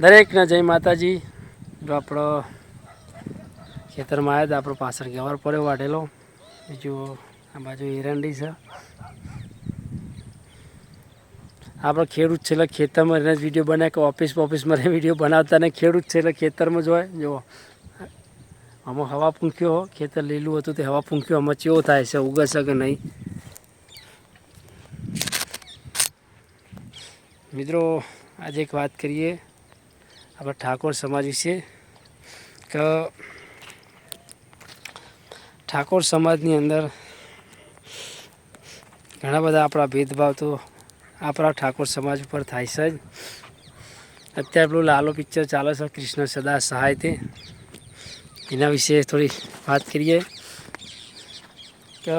દરેકને જય માતાજી. જો આપણો ખેતરમાં આવ્યા હતા, આપણો પાછળ ગવાર પડ્યો વાઢેલો. બીજું આ બાજુ એરંડી છે. આપણો ખેડૂત છે એટલે ખેતરમાં રહીને જ વીડિયો બનાવે કે ઓફિસ ઓફિસમાં રહીને વીડિયો બનાવતા ને ખેડૂત છે એટલે ખેતરમાં જ હોય. જુઓ. આમાં હવા હો. ખેતર લીલું હતું તે હવા પૂંખ્યો આમાં ચેવો થાય છે ઉગશે કે નહીં? મિત્રો, આજે એક વાત કરીએ. આપણા ઠાકોર સમાજ વિશે કે ઠાકોર સમાજની અંદર ઘણા બધા આપણા ભેદભાવ તો આપણા ઠાકોર સમાજ ઉપર થાય છે જ. અત્યારે પેલું લાલો પિક્ચર ચાલે છે કૃષ્ણ સદા સહાય તે એના વિશે થોડી વાત કરીએ. કે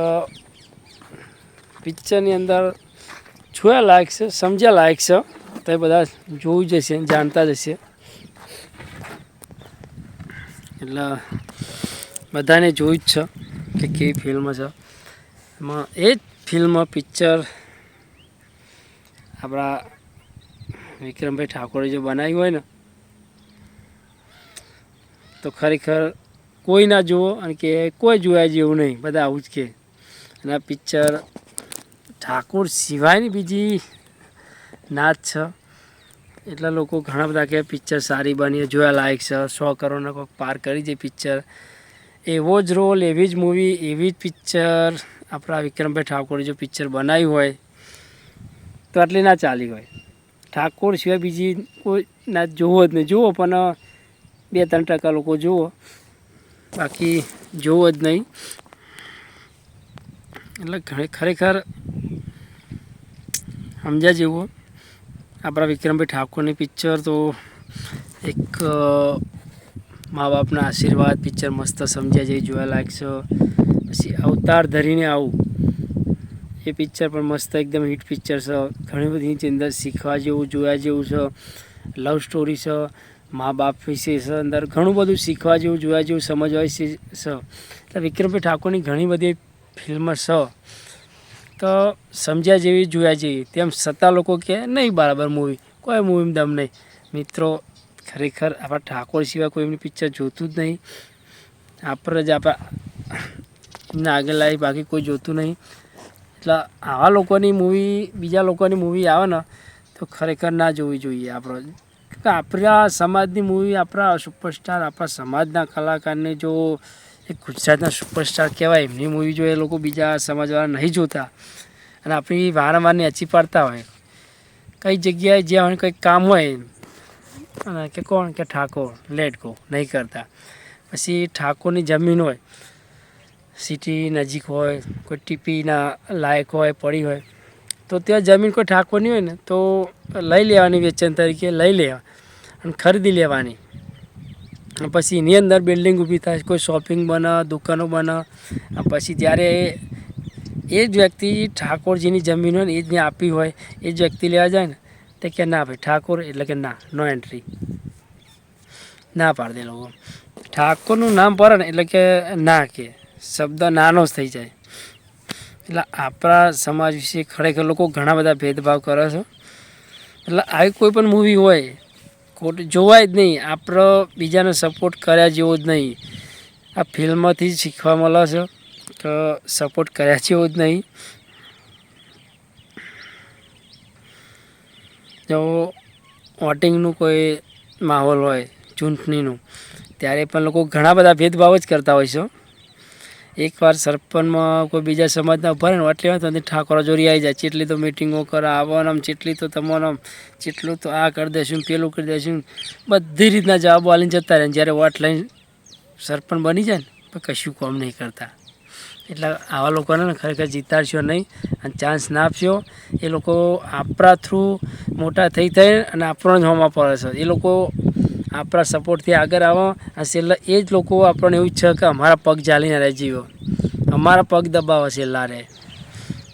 પિક્ચરની અંદર જોયા લાયક છે, સમજ્યા લાયક છે. તો એ બધા જોવું જશે જાણતા જ હશે. એટલે બધાને જોયું જ છે કે કેવી ફિલ્મ છે. એમાં એ જ ફિલ્મ પિક્ચર આપણા વિક્રમભાઈ ઠાકોરે જો બનાવ્યું હોય ને, તો ખરેખર કોઈ ના જુઓ અને કે કોઈ જોયા જેવું નહીં, બધા આવું જ કે. અને આ પિક્ચર ઠાકોર સિવાયની બીજી નાચ છે. એટલા લોકો ઘણા બધા કે પિક્ચર સારી બની, જોયા લાયક છે, સો કરોડનો કોઈક પાર કરી છે પિક્ચર એવો જ રોલ એવી જ મૂવી એવી જ પિક્ચર આપણા વિક્રમભાઈ ઠાકોરે જો પિક્ચર બનાવ્યું હોય, તો આટલી ના ચાલી હોય. ઠાકોર સિવાય બીજી કોઈ ના જોવો જ નહીં. જુઓ, પણ બે ત્રણ ટકા લોકો જુઓ. બાકી જોવો જ નહીં. એટલે ખરેખર, સમજ્યા જેવું. આપણા વિક્રમભાઈ ઠાકોરની પિક્ચર તો એક મા બાપના આશીર્વાદ પિક્ચર મસ્ત સમજ્યા જેવી જોવા લાગશો પછી અવતાર ધરીને આવું, એ પિક્ચર પણ મસ્ત એકદમ હિટ પિક્ચર છે. ઘણી બધી અંદર શીખવા જેવું, જોયા જેવું છે. લવ સ્ટોરી છે મા બાપ વિશે છે, અંદર ઘણું બધું શીખવા જેવું, જોયા જેવું, સમજવા છે. એટલે વિક્રમભાઈ ઠાકોરની ઘણી બધી ફિલ્મ છે. તો સમજ્યા જેવી, જોયા જેવી. તેમ છતાં લોકો કે, નહીં બરાબર મૂવી કોઈ મૂવીમાં દમ નહીં. મિત્રો, ખરેખર આપણા ઠાકોર સિવાય કોઈ એમની પિક્ચર જોતું જ નહીં. આપણે જ આપણા એમને આગળ લાવી બાકી કોઈ જોતું નહીં. એટલે આવા લોકોની મૂવી બીજા લોકોની મૂવી આવે ને, તો ખરેખર ના જોવી જોઈએ આપણો આપણા સમાજની મૂવી આપણા સુપરસ્ટાર આપણા સમાજના કલાકારને જો એક ગુજરાતના સુપરસ્ટાર કહેવાય, એમની મૂવી જોઈએ એ લોકો બીજા સમાજવાળા નહીં જોતા અને આપણી વારંવાર નેચી પાડતા હોય, કઈ જગ્યાએ જ્યાં હોય કંઈક કામ હોય, અને કે કોણ, કે ઠાકોર લેટ ગો નહીં કરતા. પછી ઠાકોરની જમીન હોય, સિટી નજીક હોય, કોઈ ટીપીના લાયક હોય, પડી હોય, તો ત્યાં જમીન કોઈ ઠાકોરની હોય ને, તો લઈ લેવાની વેચાણ તરીકે લઈ લેવા અને ખરીદી લેવાની. પછી એની અંદર બિલ્ડિંગ ઊભી થાય, કોઈ શોપિંગ બને, દુકાનો બને. પછી જ્યારે એ જ વ્યક્તિ ઠાકોરજીની જમીન હોય ને એ જ ને આપી હોય, એ જ વ્યક્તિ લેવા જાય ને, તે કે ના ભાઈ, ઠાકોર એટલે કે ના નો એન્ટ્રી ના પાડી દે લોકો. ઠાકોરનું નામ પડે ને એટલે કે ના કે, શબ્દ નાનો જ થઈ જાય. એટલે આપણા સમાજ વિશે ખરેખર લોકો ઘણા બધા ભેદભાવ કરે છે. એટલે આવી કોઈ પણ મૂવી હોય ખોટ જોવાય જ નહીં. આપણો બીજાને સપોર્ટ કર્યા જેવો જ નહીં. આ ફિલ્મથી જ શીખવા મળે છે કે સપોર્ટ કર્યા જેવો જ નહીં. જો વોટિંગનું કોઈ માહોલ હોય, ચૂંટણીનું, ત્યારે પણ લોકો ઘણા બધા ભેદભાવ જ કરતા હોય છે. એકવાર સરપંચમાં કોઈ બીજા સમાજના ઊભા રહે ને એટલે વાત અંદર ઠાકોર જોરી આવી જાય. ચેટલી તો મિટિંગો કરે આવવાના આમ, ચેટલી તો તમારો આમ, ચેટલું તો આ કરી દેશું, પેલું કરી દેશું. બધી રીતના જવાબો આલીને જતા રહે. જ્યારે વોટ લઈને સરપંચ બની જાય ને, તો કશું કામ નહીં કરતા. એટલે આવા લોકોને ખરેખર જીતાડશો નહીં અને ચાન્સ ના આપશો. એ લોકો આપણા થ્રુ મોટા થઈ થઈ અને આપણો જ હોમાં પડે છે. એ લોકો આપણા સપોર્ટથી આગળ આવો. અને છેલ્લા એ જ લોકો આપણને એવું છે કે અમારા પગ ચાલીને રહે જીવો. અમારા પગ દબાવે છેલ્લા રહે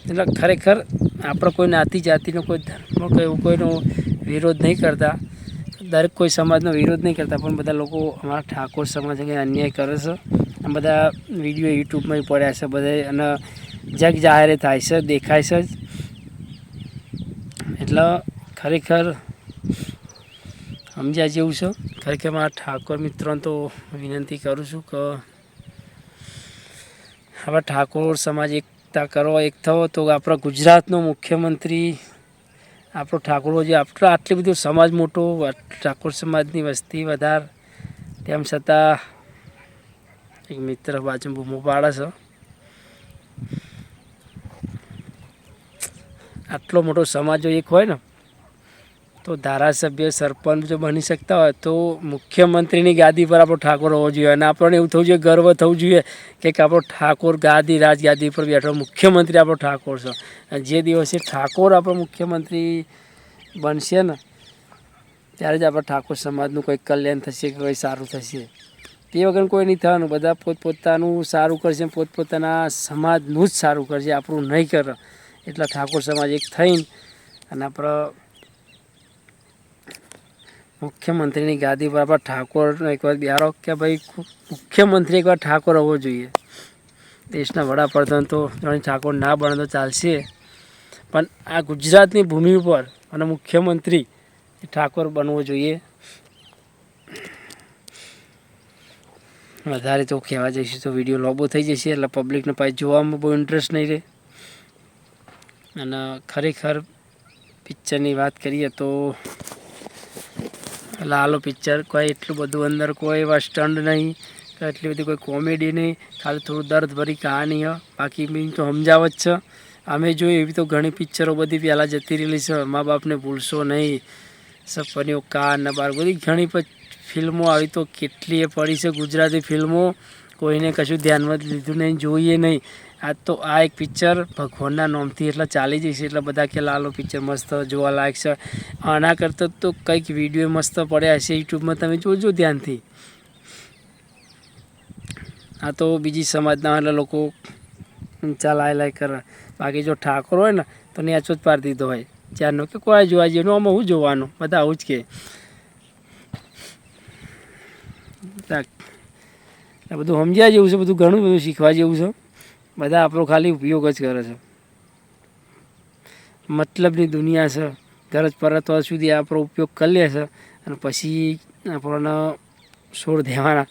એટલે ખરેખર આપણે કોઈ નાતી જાતિનો, કોઈ ધર્મ કોઈ એવું કોઈનો વિરોધ નહીં કરતા. દરેક કોઈ સમાજનો વિરોધ નહીં કરતા, પણ બધા લોકો અમારા ઠાકોર સમાજ અન્યાય કરે છે. આ બધા વીડિયો યુટ્યુબમાં પડ્યા છે બધા, અને જગ જાહેર થાય છે, દેખાય છે જ. એટલે ખરેખર સમજ્યા જેવું છે? ખરેખર મારા ઠાકોર મિત્રોને તો વિનંતી કરું છું કે આપણા ઠાકોર સમાજ એકતા કરો, એક થવો તો આપણા ગુજરાતનો મુખ્યમંત્રી, આપણો ઠાકોરો જે આપણો આટલી બધું સમાજ મોટો, ઠાકોર સમાજની વસ્તી વધાર, તેમ છતાં એક મિત્ર બાજુ બૂમો પાડે છે. આટલો મોટો સમાજ એક હોય ને તો ધારાસભ્ય સરપંચ જો બની શકતા હોય તો મુખ્યમંત્રીની ગાદી પર આપણો ઠાકોર હોવો જોઈએ અને આપણને એવું થવું જોઈએ, ગર્વ થવું જોઈએ કે આપણો ઠાકોર ગાદી, રાજગાદી પર બેઠો મુખ્યમંત્રી આપણો ઠાકોર છે. જે દિવસે ઠાકોર આપણો મુખ્યમંત્રી બનશે ને, ત્યારે જ આપણા ઠાકોર સમાજનું કંઈક કલ્યાણ થશે કે કંઈ સારું થશે. તે વગર કોઈ નહીં થવાનું. બધા પોતપોતાનું સારું કરશે, પોતપોતાના સમાજનું જ સારું કરશે. આપણું નહીં કરે એટલા ઠાકોર સમાજ એક થઈને અને આપણા મુખ્યમંત્રીની ગાદી પર આપણા ઠાકોરનો એકવાર બિહારો કે ભાઈ મુખ્યમંત્રી એકવાર ઠાકોર હોવો જોઈએ. દેશના વડાપ્રધાન તો જાણે ઠાકોર ના બને તો ચાલશે. પણ આ ગુજરાતની ભૂમિ ઉપર અને મુખ્યમંત્રી ઠાકોર બનવો જોઈએ. વધારે તો કહેવા જઈશું તો વીડિયો લોબો થઈ જશે, એટલે પબ્લિકને પાછી જોવામાં બહુ ઇન્ટરેસ્ટ નહીં રહે. અને ખરેખર પિક્ચરની વાત કરીએ તો લાલો પિક્ચર, કોઈ એટલું બધું અંદર કોઈ એવા સ્ટન્ડ નહીં, કે એટલી બધી કોઈ કોમેડી નહીં, ખાલી થોડું દર્દભરી કહાની હ. બાકી બીજું તો સમજાવ જ છે. અમે જોઈએ એવી તો ઘણી પિક્ચરો બધી પહેલાં જતી રહેલી છે. મા બાપને ભૂલશો નહીં. સપનીઓ કાર ને બાર, બધી ઘણી ફિલ્મો આવી તો કેટલી એ પડી છે ગુજરાતી ફિલ્મો. કોઈને કશું ધ્યાનમાં લીધું નહીં, જોઈએ નહીં. આ તો આ એક પિક્ચર ભગવાનના નામથી એટલે ચાલી જશે એટલે બધા કે લાલો પિક્ચર મસ્ત, જોવા લાયક છે. આના કરતાં તો કંઈક વીડિયો મસ્ત પડ્યા હશે યુટ્યુબમાં. તમે જોજો ધ્યાનથી. આ તો બીજી સમાજના એટલે લોકો ઊંચા લાય લાય કરે. બાકી જો ઠાકોર હોય ને, તો નેચો જ પાડી દીધો હોય. ચારનો કે કોઈ જોવા જેવું આમાં હું જોવાનું? બધા આવું જ કે. બધું સમજ્યા જેવું છે, બધું ઘણું બધું શીખવા જેવું છે. બધા આપણો ખાલી ઉપયોગ જ કરે છે. મતલબની દુનિયા છે. ગરજ પરત સુધી આપણો ઉપયોગ કરી લે અને પછી આપણને છોડ દેવાના.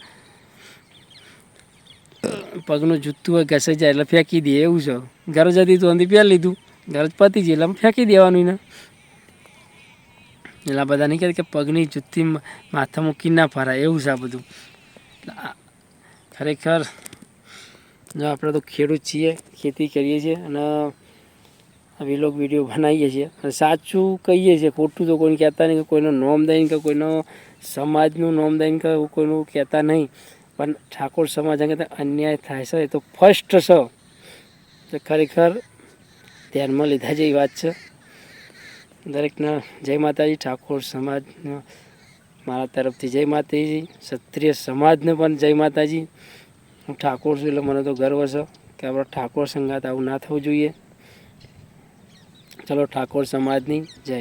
પગનું જૂતું હોય, ઘસાઈ જાય એટલે ફેંકી દે, એવું છે. ગરજ હતી તો અંધી પહેરી લીધું. ગરજ પતી જાય એટલે ફેંકી દેવાનું ને એટલે બધા નહીં કહેતા કે પગની જૂતી માથા મૂકી ના ફરાય, એવું છે આ બધું. ખરેખર જો આપણે તો ખેડૂત છીએ, ખેતી કરીએ છીએ અને વિલોગ વીડિયો બનાવીએ છીએ. અને સાચું કહીએ છીએ, ખોટું તો કોઈને કહેતા નહીં કે કોઈનો નોમ દઈને કે કોઈનો સમાજનું નોમ દઈને કે કોઈનું કહેતા નહીં. પણ ઠાકોર સમાજ અંગે અન્યાય થાય છે, એ તો ફર્સ્ટ છે. તો ખરેખર ધ્યાનમાં લીધા જેવી વાત છે. દરેકના જય માતાજી, ઠાકોર સમાજનો મારા તરફથી જય માતાજી, ક્ષત્રિય સમાજને પણ જય માતાજી. હું ઠાકોર છું એટલે મને તો ગર્વ છે કે આપણા ઠાકોર સંગાત આવું ના થવું જોઈએ. ચલો ઠાકોર સમાજની જય.